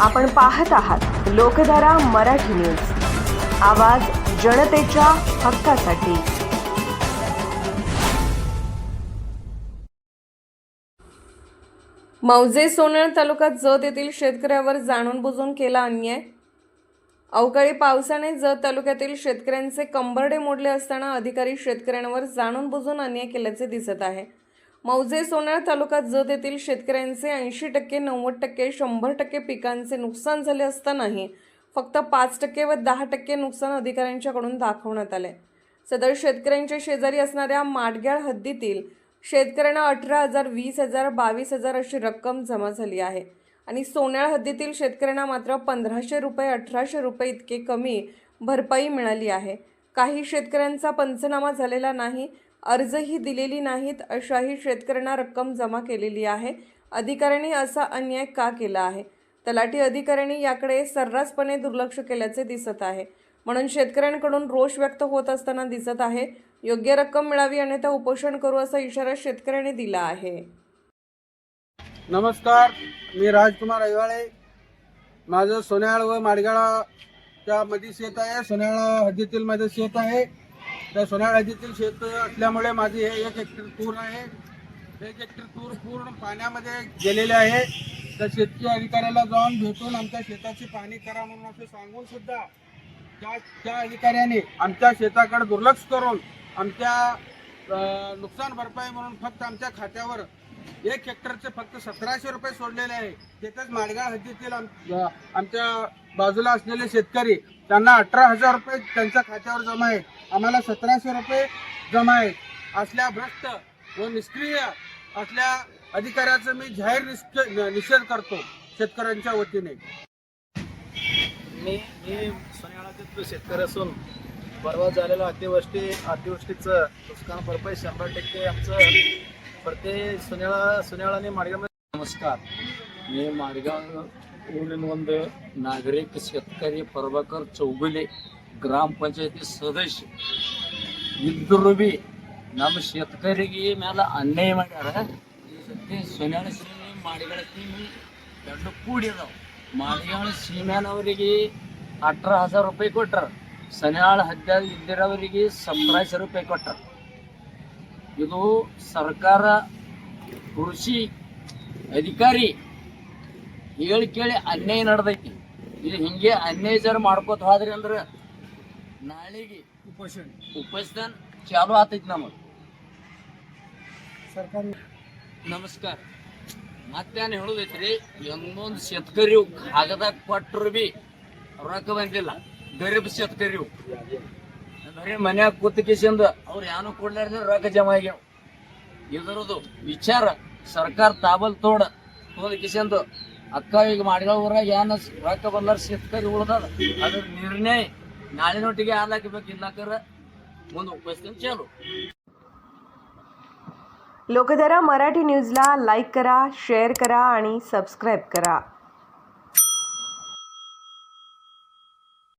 आपण पाहत आहात लोकधारा मराठी न्यूज. आवाज जनतेच्या हक्कासाठी. मौजे सोनळ तालुक्यात जत येथील शेतकऱ्यावर जाणून बुजून केला अन्याय. अवकाळी पावसाने जत तालुक्यातील शेतकऱ्यांचे कंबरडे मोडले असताना अधिकारी शेतकऱ्यांवर जाणून बुजून अन्याय केल्याचे दिसत आहे. मौजे सोनार तालुक्यात जत येथील शेतकऱ्यांचे ऐंशी टक्के नव्वद टक्के शंभर टक्के पिकांचे नुकसान झाले असतानाही फक्त पाच टक्के व दहा टक्के नुकसान अधिकाऱ्यांच्याकडून दाखवण्यात आले. सदर शेतकऱ्यांच्या शेजारी असणाऱ्या माडग्याळ हद्दीतील शेतकऱ्यांना अठरा हजार वीस हजार बावीस हजार अशी रक्कम जमा झाली आहे. आणि सोन्याळ हद्दीतील शेतकऱ्यांना मात्र पंधराशे रुपये अठराशे रुपये इतके कमी भरपाई मिळाली आहे. काही शेतकऱ्यांचा पंचनामा झालेला नाही अर्जही दिलेली नाहीत अशाही शेतकऱ्यांना रक्कम जमा केलेली आहे. अधिकाऱ्यांनी असा अन्याय का केला आहे? तलाठी अधिकाऱ्यांनी याकडे सर्रासपणे दुर्लक्ष केल्याचे दिसत आहे. म्हणून शेतकऱ्यांकडून रोष व्यक्त होत असताना दिसत आहे योग्य रक्कम मिळावी अन्यथा उपोषण करू असा इशारा शेतकऱ्यांनी दिला आहे. नमस्कार मी राजकुमार अहिवाळे. माझं सोन्याळ व माडगाळाच्या मध्ये शेत आहे. सोन्याळ हद्दीतील माझं शेत आहे. त्या सोन्याळ शेत असल्यामुळे माझी हे एक हेक्टर तूर आहे. एक हेक्टर तूर पूर्ण पाण्यामध्ये गेलेले आहे. त्या शेतकरी अधिकाऱ्याला जाऊन भेटून आमच्या शेताची पाणी करा म्हणून असं सांगून सुद्धा त्या त्या अधिकाऱ्याने आमच्या शेताकडे दुर्लक्ष करून आमच्या नुकसान भरपाई म्हणून फक्त आमच्या खात्यावर एक हेक्टरचे फक्त सतराशे रुपये सोडलेले आहे. तेथेच माडगाव हद्दीतील आम- आमच्या बाजूला असलेले शेतकरी त्यांना अठरा हजार रुपये त्यांच्या खात्यावर जमा आहेत. आम्हाला सतराशे रुपये जमा आहेत. असल्या भ्रष्ट व निष्क्रिय असल्या अधिकाऱ्याचं मी जाहीर निष्क- निषेध करतो शेतकऱ्यांच्या वतीने. मी मी सोन्याळातील शेतकरी असून परवा झालेल्या अतिवृष्टी अतिवृष्टीचं नुकसान भरपाई शंभर टक्के आमचं प्रत्येक सोन्याळा सोन्याळा आणि माडगाव नमस्कार. मी माडगाव ಊರಿನ ಒಂದು ನಾಗರಿಕ ಶೇತಕರಿ ಪ್ರಭಾಕರ್ ಚೌಗುಲೆ ಗ್ರಾಮ ಪಂಚಾಯತಿ ಸದಸ್ಯ ಇದ್ದರೂ ಬಿ ನಮ್ಮ ಶೇತಕರಿಗೆ ಮೇಲೆ ಅನ್ಯಾಯ ಮಾಡ್ಯಾರ. ಈ ಸತಿ ಸೊನ್ಯಾಳ ಸೀಮೆ ಮಾಡಿಗಳ ಸೀಮೆ ಎರಡು ಕೂಡಿ ಅದಾವ. ಮಾಡಿಗಳ ಸೀಮ್ಯಾನವರಿಗೆ ಅಠರ ಹಜಾರ್ ರೂಪಾಯಿ ಕೊಟ್ಟರು. ಸನ್ಯಾಳ ಹದ್ನಾರು ಇದ್ದಿರೋವರಿಗೆ ಸಪ್ರೈಸ್ ರೂಪಾಯಿ ಕೊಟ್ಟರು. ಇದು ಸರ್ಕಾರ ಕೃಷಿ ಅಧಿಕಾರಿ ಹೇಳಿ ಕೇಳಿ ಅನ್ಯಾಯ ನಡೆದೈತಿ. ಇದು ಹಿಂಗೆ ಅನ್ಯಾಯ ಜರ ಮಾಡ್ಕೋತ ಹೋದ್ರಿ ಅಂದ್ರೆ ನಾಳೆಗೆ ಉಪಶನ್ ಉಪಶನ್ ಚಾಲು ಆತೈತಿ ನಮಗೆ. ನಮಸ್ಕಾರ. ಮತ್ತೇನು ಹೇಳುದೈತ್ರಿ ಒಂದೊಂದು ಶೇತಕರಿ ಕಾಗದಾಗ ಕೊಟ್ಟರು ಬಿ ರೊಕ್ಕ ಬಂದಿಲ್ಲ. ಗರೀಬ್ ಶೇತಕರಿ ಬರೀ ಮನ್ಯಾಗ ಕೂತ್ಕಿಸಿಂದ ಅವ್ರು ಯಾನು ಕೊಡ್ಲಾರ್ದ ರೊಕ್ಕ ಜಮಾ ಆಗ್ಯಾವ. ಇದರದು ವಿಚಾರ ಸರ್ಕಾರ ತಾಬಲ್ ತೋಡ ತೋದ ಕಿಸಂದು ಅಕ್ಕ ಈಗ ಮಾಡಿಗಳ ಊರಾಗ ಏನ ರೊಕ್ಕ ಬಂದಾರ ಶೇತಕರಿ ಉಳ್ದದ ಅದ್ರ ನಿರ್ಣಯ ನಾಳಿನೊಟ್ಟಿಗೆ ಆಲಾಕಬೇಕು ಇಲ್ಲಾಕರ ಮುಂದೆ ಉಪಸ್ಥಿತಿ ಚಾಲು लोकधारा मराठी न्यूजला लाईक करा शेअर करा आणि सबस्क्राईब करा